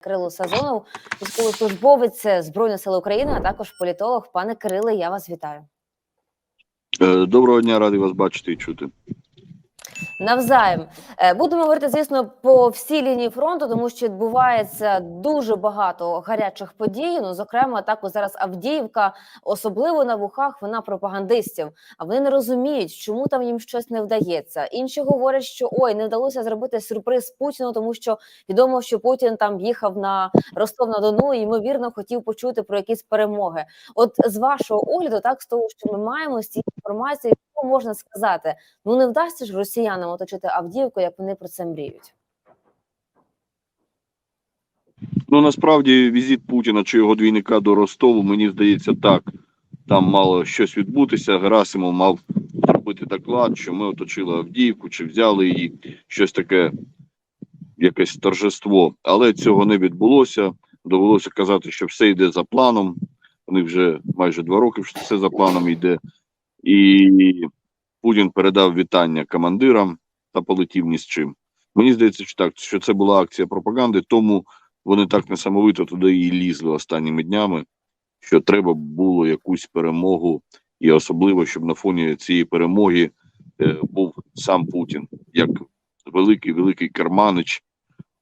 Кирило Сазонов, військовослужбовець Збройних сил України, а також політолог. Пане Кириле, я вас вітаю. Е, Доброго дня, радий вас бачити і чути. Навзаєм Е, будемо говорити, звісно, по всій лінії фронту, тому що відбувається дуже багато гарячих подій. Ну, зокрема, так зараз Авдіївка, особливо на вухах, вона пропагандистів. А вони не розуміють, чому там їм щось не вдається. Інші говорять, що ой, не вдалося зробити сюрприз Путіну, тому що відомо, що Путін там їхав на Ростов на Дону і ймовірно хотів почути про якісь перемоги. От з вашого огляду, так з того, що ми маємо з цієї інформації, що можна сказати? Ну не вдасться ж росіянам оточити Авдіївку, як вони про це мріють. Ну насправді візит Путіна чи його двійника до Ростову, мені здається, так. Там мало щось відбутися. Герасимов мав зробити доклад, що ми оточили Авдіївку, чи взяли її, щось таке, якесь торжество. Але цього не відбулося. Довелося казати, що все йде за планом. Вони вже майже два роки все за планом йде. І Путін передав вітання командирам та полетів ні з чим. Мені здається, що так, що це була акція пропаганди, тому вони так несамовито туди і лізли останніми днями, що треба було якусь перемогу, і особливо, щоб на фоні цієї перемоги е, був сам Путін, як великий великий керманич,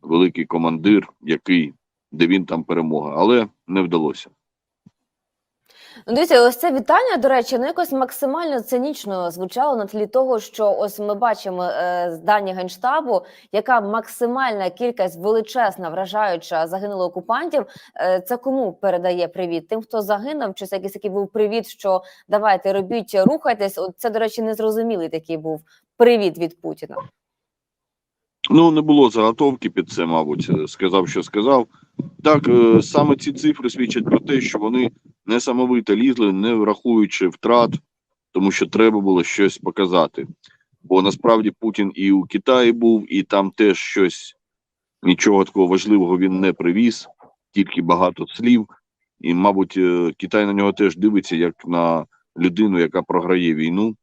великий командир, який де він там перемога, але не вдалося. Ну, дивіться, ось це вітання, до речі, ну якось максимально цинічно звучало на тлі того, що ось ми бачимо е, дані генштабу, яка максимальна кількість величезна, вражаюча загинуло окупантів. Е, це кому передає привіт? Тим, хто загинув, чи це якийсь такий був привіт, що давайте робіть, рухайтесь. От це, до речі, незрозумілий такий був привіт від Путіна. Ну, не було заготовки під це, мабуть, е, сказав, що сказав. Так, е, саме ці цифри свідчать про те, що вони несамовито лізли, не врахуючи втрат, тому що треба було щось показати. Бо насправді Путін і у Китаї був, і там теж щось нічого такого важливого він не привіз, тільки багато слів. І, мабуть, е, Китай на нього теж дивиться як на людину, яка програє війну.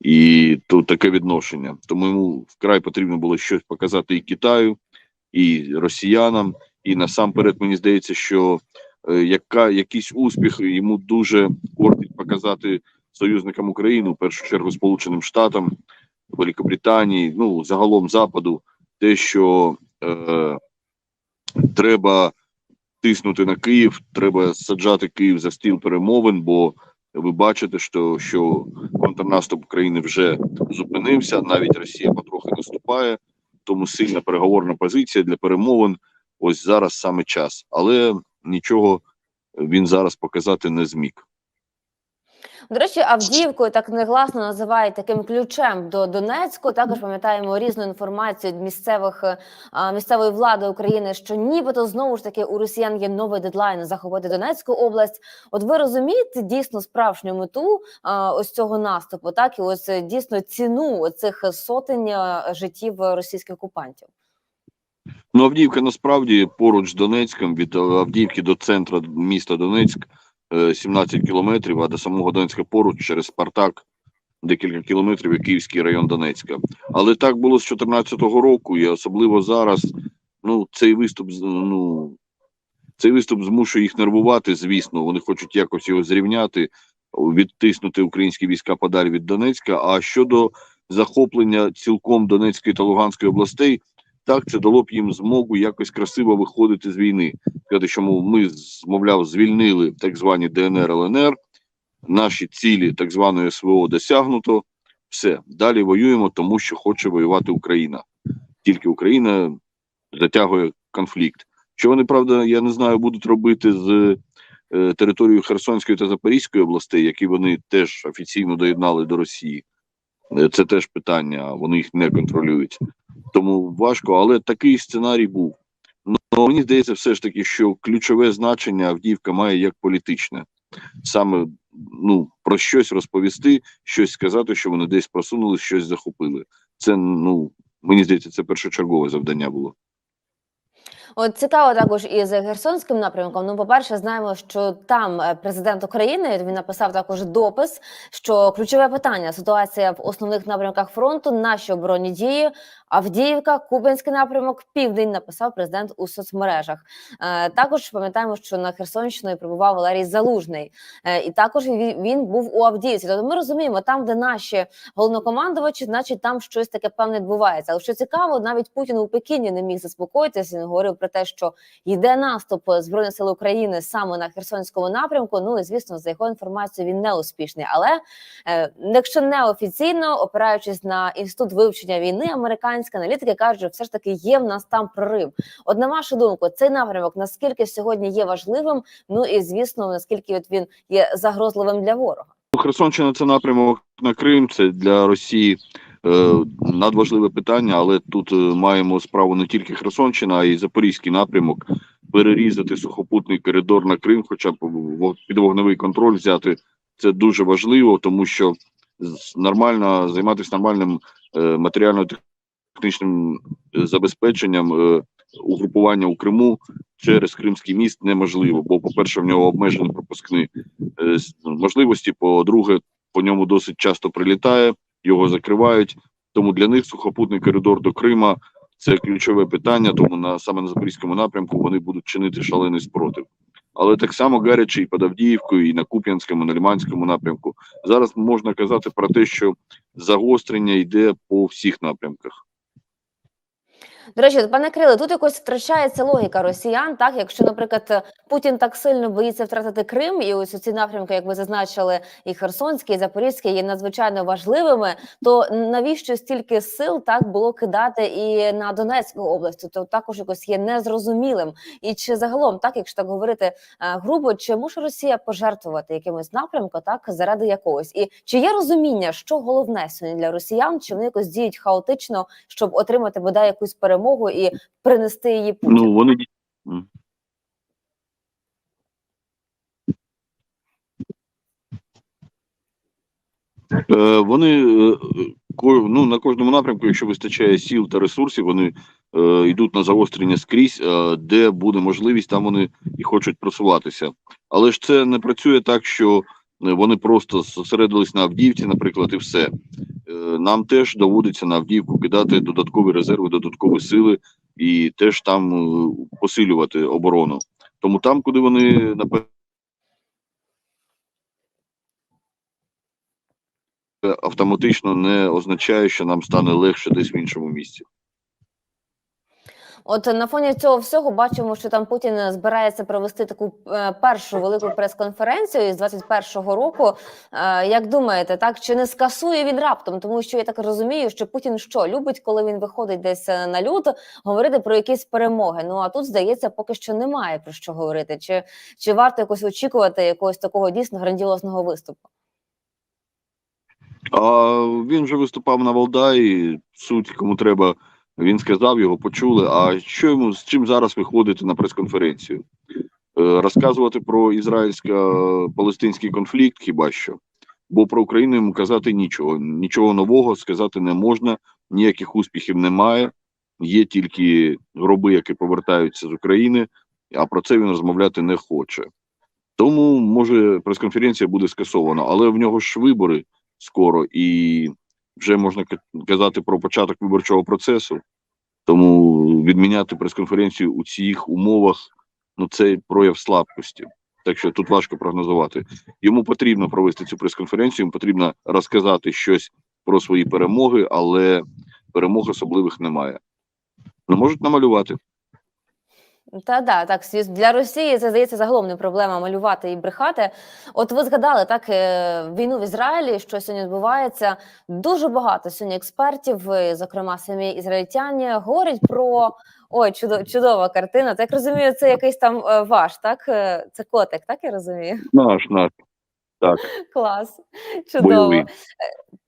І тут таке відношення. Тому йому вкрай потрібно було щось показати і Китаю, і росіянам. І насамперед мені здається, що е, яка якийсь успіх йому дуже кортить показати союзникам України, в першу чергу Сполученим Штатам, Великобританії, ну загалом Западу, те, що е, треба тиснути на Київ, треба саджати Київ за стіл перемовин, бо ви бачите, що, що контрнаступ України вже зупинився, навіть Росія потрохи наступає, тому сильна переговорна позиція для перемовин. Ось зараз саме час, але нічого він зараз показати не зміг. До речі, Авдіївкою так негласно називають таким ключем до Донецьку. Також пам'ятаємо різну інформацію від місцевих місцевої влади України, що нібито знову ж таки у росіян є новий дедлайн захопити Донецьку область. От ви розумієте дійсно справжню мету а, ось цього наступу, так і ось е, дійсно ціну цих сотень життів російських окупантів. Ну, Авдіївка насправді поруч з Донецьком, від Авдіївки до центру міста Донецьк е, 17 кілометрів, а до самого Донецька поруч через Спартак декілька кілометрів і Київський район Донецька. Але так було з 2014 року, і особливо зараз. Ну, цей виступ ну, цей виступ змушує їх нервувати, звісно. Вони хочуть якось його зрівняти, відтиснути українські війська подалі від Донецька. А щодо захоплення цілком Донецької та Луганської областей, так це дало б їм змогу якось красиво виходити з війни. Сказати, що ми мовляв звільнили так звані ДНР ЛНР, наші цілі так званої СВО досягнуто. Все далі воюємо, тому що хоче воювати Україна. Тільки Україна затягує конфлікт. Що вони правда, я не знаю, будуть робити з е, територією Херсонської та Запорізької областей, які вони теж офіційно доєднали до Росії. Е, Це теж питання, вони їх не контролюють. Тому важко, але такий сценарій був. Ну мені здається, все ж таки, що ключове значення Авдіївка має як політичне, саме ну про щось розповісти, щось сказати, що вони десь просунули, щось захопили. Це ну мені здається, це першочергове завдання було. От цікаво також і з Херсонським напрямком. Ну, по-перше, знаємо, що там е, президент України він написав також допис, що ключове питання ситуація в основних напрямках фронту, наші оборонні дії. Авдіївка, Кубинський напрямок, Південь написав президент у соцмережах. Е, також пам'ятаємо, що на Херсонщину прибував Валерій Залужний, е, і також він, був у Авдіївці. Тобто ми розуміємо, там, де наші головнокомандувачі, значить там щось таке певне відбувається. Але що цікаво, навіть Путін у Пекіні не міг заспокоїтися. Він говорив про те, що йде наступ збройних сил України саме на Херсонському напрямку. Ну і звісно, за його інформацією, він не успішний. Але е, якщо неофіційно, опираючись на інститут вивчення війни, американські аналітики кажуть, що все ж таки є в нас там прорив. От на вашу думку, цей напрямок наскільки сьогодні є важливим? Ну і звісно, наскільки от він є загрозливим для ворога. Ну, Херсонщина це напрямок на Крим. Це для Росії е, надважливе питання, але тут е, маємо справу не тільки Херсонщина, а й Запорізький напрямок. Перерізати сухопутний коридор на Крим, хоча б під вогневий контроль взяти це дуже важливо, тому що нормально займатися нормальним е, матеріально-технічним е, забезпеченням е, угрупування у Криму через Кримський міст неможливо, бо, по-перше, в нього обмежені пропускні е, можливості. По-друге, по ньому досить часто прилітає, його закривають. Тому для них сухопутний коридор до Крима це ключове питання. Тому на саме на запорізькому напрямку вони будуть чинити шалений спротив. Але так само гаряче і під Авдіївкою, і на Куп'янському, на Лиманському напрямку. Зараз можна казати про те, що загострення йде по всіх напрямках. До речі, пане Криле, тут якось втрачається логіка росіян. Так, якщо, наприклад, Путін так сильно боїться втратити Крим, і ось ці напрямки, як ви зазначили, і Херсонський, і Запорізький є надзвичайно важливими, то навіщо стільки сил так було кидати і на Донецьку область? То також якось є незрозумілим. І чи загалом, так, якщо так говорити е, грубо, чи може Росія пожертвувати якимось напрямком, так заради якогось? І чи є розуміння, що головне сьогодні для росіян, чи вони якось діють хаотично, щоб отримати бодай якусь перемогу і принести її Путіну? Ну вони Е, Вони е, ну, на кожному напрямку, якщо вистачає сіл та ресурсів, вони е, йдуть на загострення скрізь, е, де буде можливість, там вони і хочуть просуватися. Але ж це не працює так, що вони просто зосередились на Авдіївці, наприклад, і все. Е, Нам теж доводиться на Авдіївку кидати додаткові резерви, додаткові сили і теж там е, посилювати оборону. Тому там, куди вони напевно, автоматично не означає, що нам стане легше десь в іншому місці. От на фоні цього всього бачимо, що там Путін збирається провести таку е, першу велику прес-конференцію з 21-го року. Е, як думаєте, так чи не скасує він раптом? Тому що я так розумію, що Путін що любить, коли він виходить десь е, на люд, говорити про якісь перемоги. Ну а тут здається, поки що немає про що говорити. Чи, чи варто якось очікувати якогось такого дійсно грандіозного виступу? А він вже виступав на Валдаї. Суть кому треба, він сказав, його почули. А що йому з чим зараз виходити на прес-конференцію? Е, Розказувати про ізраїльсько-палестинський конфлікт, хіба що? Бо про Україну йому казати нічого. Нічого нового сказати не можна, ніяких успіхів немає. Є тільки гроби, які повертаються з України, а про це він розмовляти не хоче. Тому, може, прес-конференція буде скасована, але в нього ж вибори скоро, і вже можна казати про початок виборчого процесу. Тому відміняти прес-конференцію у цих умовах ну це прояв слабкості. Так що тут важко прогнозувати. Йому потрібно провести цю прес-конференцію, йому потрібно розказати щось про свої перемоги, але перемог особливих немає. Ну можуть намалювати. Та да, так для Росії це здається загалом не проблема малювати і брехати. От ви згадали так е, війну в Ізраїлі, що сьогодні відбувається. Дуже багато сьогодні експертів, е, зокрема самі ізраїльтяні, говорять про ой, чудо, чудова картина. Так розумію, це якийсь там е, ваш, так це котик, так я розумію. Наш наш Клас, чудово. бойовий. Е,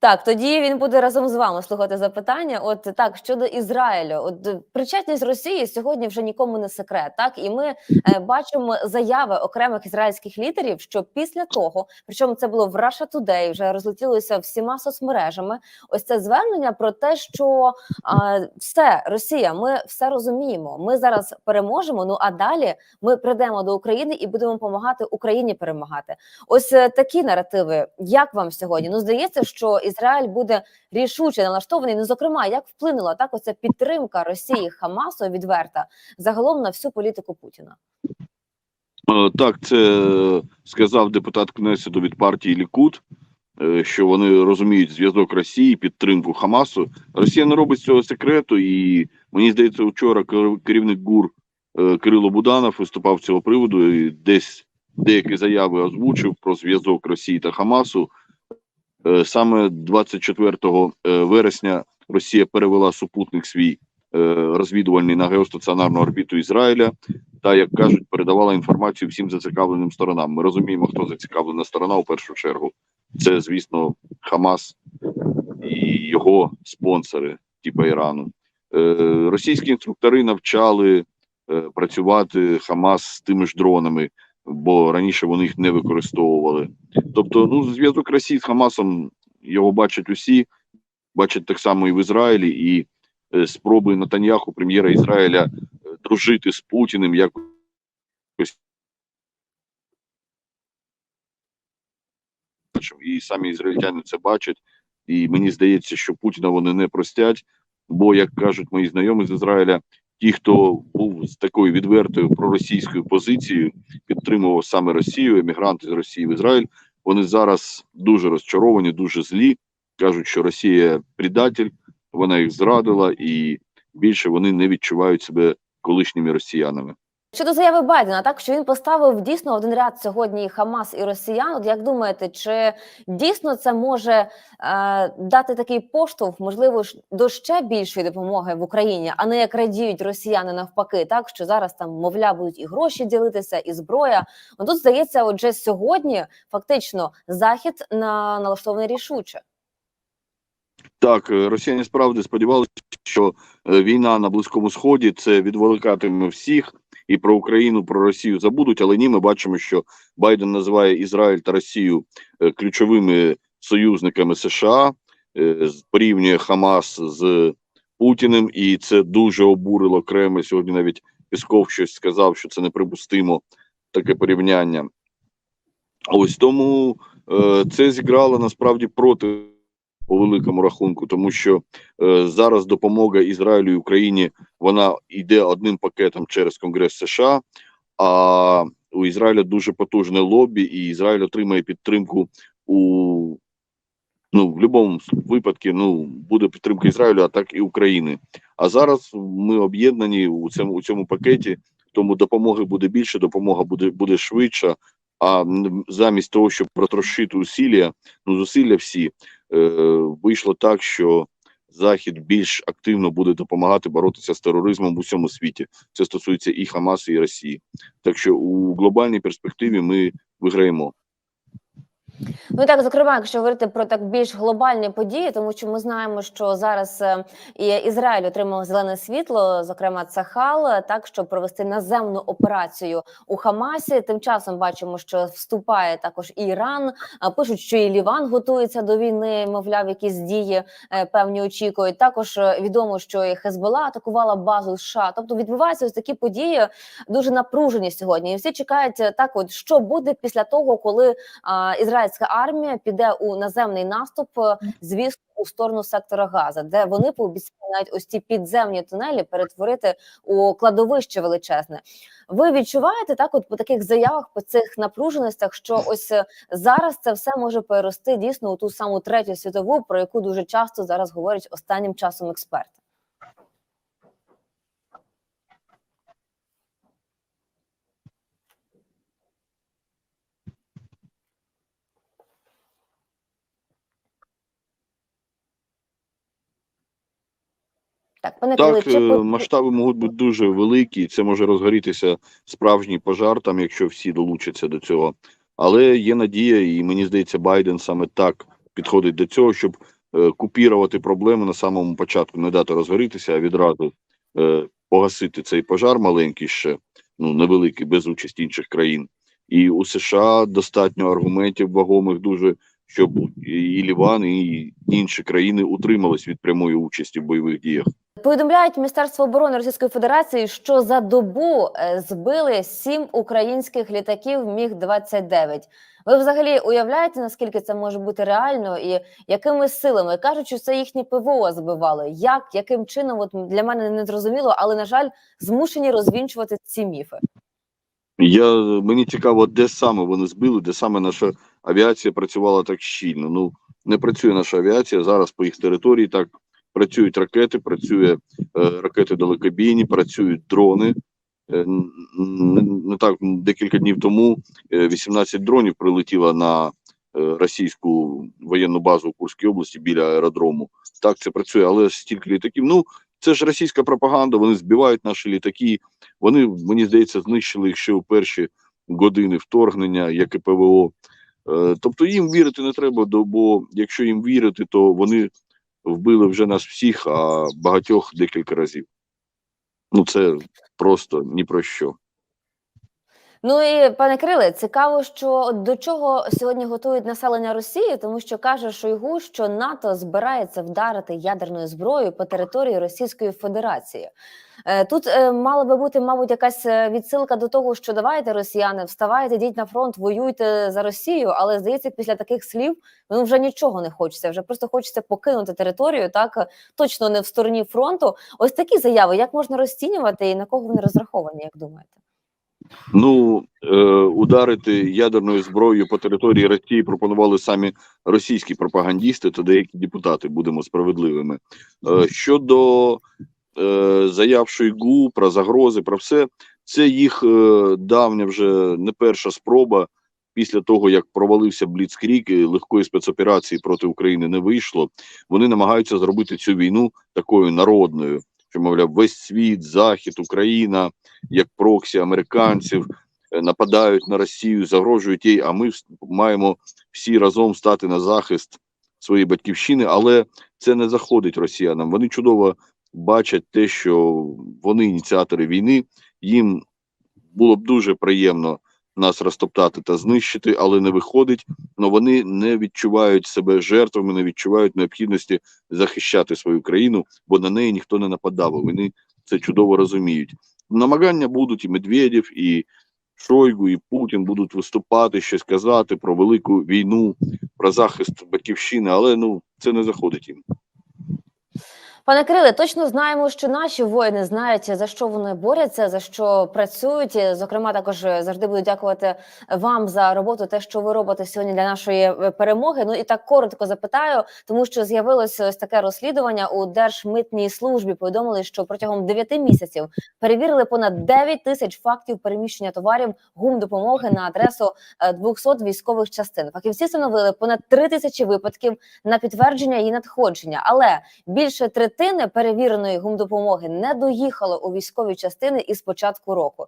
Так, тоді він буде разом з вами слухати запитання. От так щодо Ізраїлю, от е, причетність Росії сьогодні вже нікому не секрет. Так і ми е, бачимо заяви окремих ізраїльських лідерів, що після того, причому це було в Russia Today, вже розлетілося всіма соцмережами. Ось це звернення про те, що а, все Росія, ми все розуміємо. Ми зараз переможемо. Ну а далі ми прийдемо до України і будемо допомагати Україні перемагати. Ось е, такі наративи. Як вам сьогодні? Ну здається, що Ізраїль буде рішуче налаштований. Ну, зокрема, як вплинула так оця підтримка Росії Хамасу відверта загалом на всю політику Путіна? Е, Так, це сказав депутат Кнесету від партії Лікут, е, що вони розуміють зв'язок Росії, підтримку Хамасу. Росія не робить цього секрету, і мені здається, вчора керівник ГУР е, Кирило Буданов виступав з цього приводу і десь деякі заяви озвучив про зв'язок Росії та Хамасу. Е, Саме 24 е, вересня Росія перевела супутник свій е, розвідувальний на геостаціонарну орбіту Ізраїля та як кажуть, передавала інформацію всім зацікавленим сторонам. Ми розуміємо, хто зацікавлена сторона у першу чергу. Це, звісно, Хамас і його спонсори, типу Ірану. Російські інструктори навчали працювати Хамас з тими ж дронами, бо раніше вони їх не використовували. Тобто, ну, зв'язок Росії з Хамасом його бачать усі, бачать так само і в Ізраїлі, і е, спроби Натаньяху, прем'єра Ізраїля, е, дружити з Путіним якось і самі ізраїльтяни це бачать. І мені здається, що Путіна вони не простять. Бо, як кажуть мої знайомі з Ізраїля, ті, хто був з такою відвертою проросійською позицією, підтримував саме Росію, емігранти з Росії в Ізраїль, вони зараз дуже розчаровані, дуже злі. кажуть, що Росія предатель, вона їх зрадила, і більше вони не відчувають себе колишніми росіянами. Щодо заяви Байдена, так що він поставив дійсно один ряд сьогодні Хамас і Росіян. От як думаєте, чи дійсно це може е, дати такий поштовх, можливо, до ще більшої допомоги в Україні, а не як радіють росіяни навпаки, так що зараз там, мовля, будуть і гроші ділитися, і зброя. От тут здається, отже, сьогодні фактично захід на налаштований рішуче. Так, е, росіяни справді сподівалися, що е, війна на Близькому Сході це відволікатиме всіх, і про Україну, про Росію забудуть. Але ні, ми бачимо, що Байден називає Ізраїль та Росію е, ключовими союзниками США, е, порівнює Хамас з Путіним, і це дуже обурило Кремль. Сьогодні навіть Пісков щось сказав, що це неприпустимо таке порівняння. Ось тому е, це зіграло насправді проти по великому рахунку, тому що е, зараз допомога Ізраїлю і Україні вона йде одним пакетом через Конгрес США. А у Ізраїля дуже потужне лобі, і Ізраїль отримає підтримку у ну в будь-якому випадку. Ну буде підтримка Ізраїлю, а так і України. А зараз ми об'єднані у цьому у цьому пакеті, тому допомоги буде більше, допомога буде буде швидша. А замість того, щоб протрошити усілля, ну зусилля всі вийшло так, що Захід більш активно буде допомагати боротися з тероризмом в усьому світі. Це стосується і Хамасу, і Росії. Так що у глобальній перспективі ми виграємо. Ну так, зокрема, якщо говорити про так більш глобальні події, тому що ми знаємо, що зараз е, Ізраїль отримав зелене світло, зокрема Цахал, так щоб провести наземну операцію у Хамасі. Тим часом бачимо, що вступає також і Іран. Пишуть, що і Ліван готується до війни, мовляв, якісь дії е, певні очікують. Також е, відомо, що і Хезбола атакувала базу США. Тобто відбуваються ось такі події дуже напружені сьогодні. І всі чекають так, от що буде після того, коли а, ізраїльська армія піде у наземний наступ, е, звісно, у сторону сектора Газа, де вони пообіцяли навіть ось ці підземні тунелі перетворити у кладовище величезне. Ви відчуваєте так, от по таких заявах, по цих напруженостях, що ось е, зараз це все може перерости дійсно у ту саму третю світову, про яку дуже часто зараз говорять останнім часом експерти. Так, пане Так, Кириле, е, чи масштаби можуть бути дуже великі. Це може розгорітися справжній пожар, там, якщо всі долучаться до цього. Але є надія, і мені здається, Байден саме так підходить до цього, щоб е, купірувати проблеми на самому початку, не дати розгорітися, а відразу е, погасити цей пожар маленький ще, ну невеликий, без участі інших країн. І у США достатньо аргументів вагомих дуже, щоб і Ліван, і інші країни утримались від прямої участі в бойових діях. Повідомляють Міністерство оборони Російської Федерації, що за добу е, збили сім українських літаків Міг 29 Ви взагалі уявляєте, наскільки це може бути реально, і якими силами кажуть, що це їхні ПВО збивало? Як яким чином? От для мене не зрозуміло, але на жаль, змушені розвінчувати ці міфи. Я мені цікаво, де саме вони збили, де саме наша авіація працювала так щільно. Ну не працює наша авіація зараз по їх території. Так працюють ракети, працює е, ракети далекобійні, працюють дрони. Е, не, так декілька днів тому е, 18 дронів прилетіло на е, російську воєнну базу у Курській області біля аеродрому. Так це працює, але стільки літаків. Ну це ж російська пропаганда. Вони збивають наші літаки. Вони, мені здається, знищили їх ще у перші години вторгнення, як і ПВО. Е, Тобто їм вірити не треба, бо якщо їм вірити, то вони вбили вже нас всіх, а багатьох декілька разів. Ну це просто ні про що. Ну і пане Криле, цікаво, що до чого сьогодні готують населення Росії, тому що каже Шойгу, що НАТО збирається вдарити ядерною зброєю по території Російської Федерації. Е, Тут е, мала би бути, мабуть, якась е, відсилка до того, що давайте, росіяни, вставайте, йдіть на фронт, воюйте за Росію. Але здається, після таких слів ну вже нічого не хочеться. Вже просто хочеться покинути територію, так точно не в стороні фронту. Ось такі заяви, як можна розцінювати і на кого вони розраховані, як думаєте? Ну е, ударити ядерною зброєю по території Росії пропонували самі російські пропагандісти та деякі депутати. Будемо справедливими. Е, щодо е, заяв Шойгу про загрози, про все це їх е, давня вже не перша спроба. Після того як провалився Бліцкрік легкої спецоперації проти України не вийшло, вони намагаються зробити цю війну такою народною, що мовляв, весь світ, захід, Україна як проксі американців е, нападають на Росію, загрожують їй. А ми маємо всі разом стати на захист своєї батьківщини, але це не заходить росіянам. Вони чудово бачать те, що вони ініціатори війни. Їм було б дуже приємно нас розтоптати та знищити, але не виходить. Но вони не відчувають себе жертвами, не відчувають необхідності захищати свою країну, бо на неї ніхто не нападав. Вони це чудово розуміють. Намагання будуть і Медведєв, і Шойгу, і Путін будуть виступати, щось казати про велику війну, про захист батьківщини, але ну це не заходить їм. Пане Кириле, точно знаємо, що наші воїни знають за що вони борються, за що працюють. Зокрема, також завжди буду дякувати вам за роботу, те, що ви робите сьогодні для нашої е, перемоги. Ну і так коротко запитаю, тому що з'явилося ось таке розслідування у Держмитній службі. Повідомили, що протягом 9 місяців перевірили понад 9 тисяч фактів переміщення товарів гумдопомоги на адресу е, 200 військових частин. Фахівці встановили понад 3 тисячі випадків на підтвердження її надходження, але більше третини перевіреної гумдопомоги не доїхало у військові частини із початку року.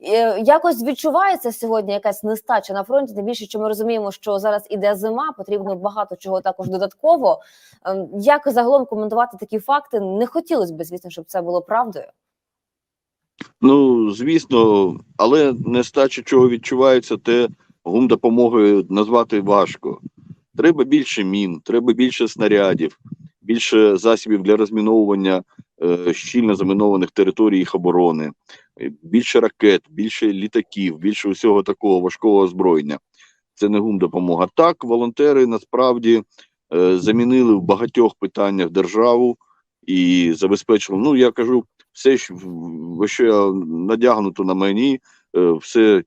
Е, Якось відчувається сьогодні якась нестача на фронті. Тим більше, що ми розуміємо, що зараз іде зима, потрібно багато чого також додатково. Ем, Як загалом коментувати такі факти? Не хотілося б, звісно, щоб це було правдою. Ну звісно, але нестача чого відчувається, те гумдопомогою назвати важко. Треба більше мін, треба більше снарядів, більше засобів для розміновування е, щільно замінованих територій їх оборони, е, більше ракет, більше літаків, більше усього такого важкого озброєння. Це не гумдопомога. Так, волонтери насправді е, замінили в багатьох питаннях державу і забезпечили. Ну я кажу, все, що я надягнуто на мені, е, все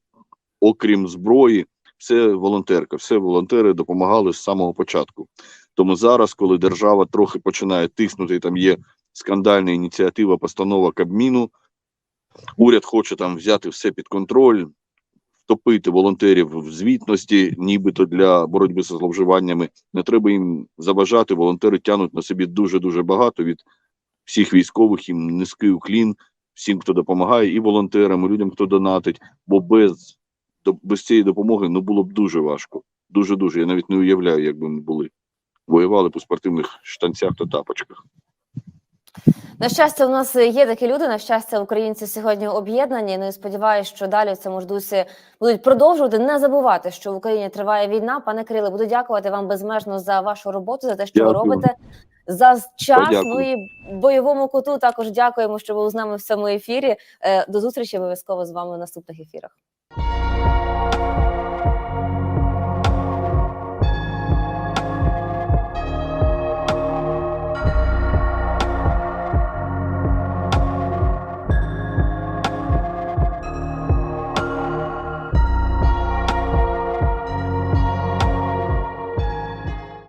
окрім зброї, все волонтерка, все волонтери допомагали з самого початку. Тому зараз, коли держава трохи починає тиснути, там є скандальна ініціатива, постанова Кабміну, уряд хоче там взяти все під контроль, втопити волонтерів в звітності, нібито для боротьби з зловживаннями. Не треба їм заважати. Волонтери тянуть на собі дуже дуже багато від всіх військових. Їм низький уклін, всім, хто допомагає, і волонтерам, і людям, хто донатить. Бо без, без цієї допомоги ну було б дуже важко. Дуже дуже. Я навіть не уявляю, як би ми були. Воювали по спортивних штанцях та тапочках. На щастя, у нас є такі люди. На щастя, українці сьогодні об'єднані. Ну і сподіваюся, що далі в цьому ж дусі будуть продовжувати не забувати, що в Україні триває війна. Пане Кириле, буду дякувати вам безмежно за вашу роботу, за те, що ви робите за час. Подякую. Ну і бойовому коту також дякуємо, що ви з нами в цьому ефірі. Е, До зустрічі обов'язково з вами в наступних ефірах.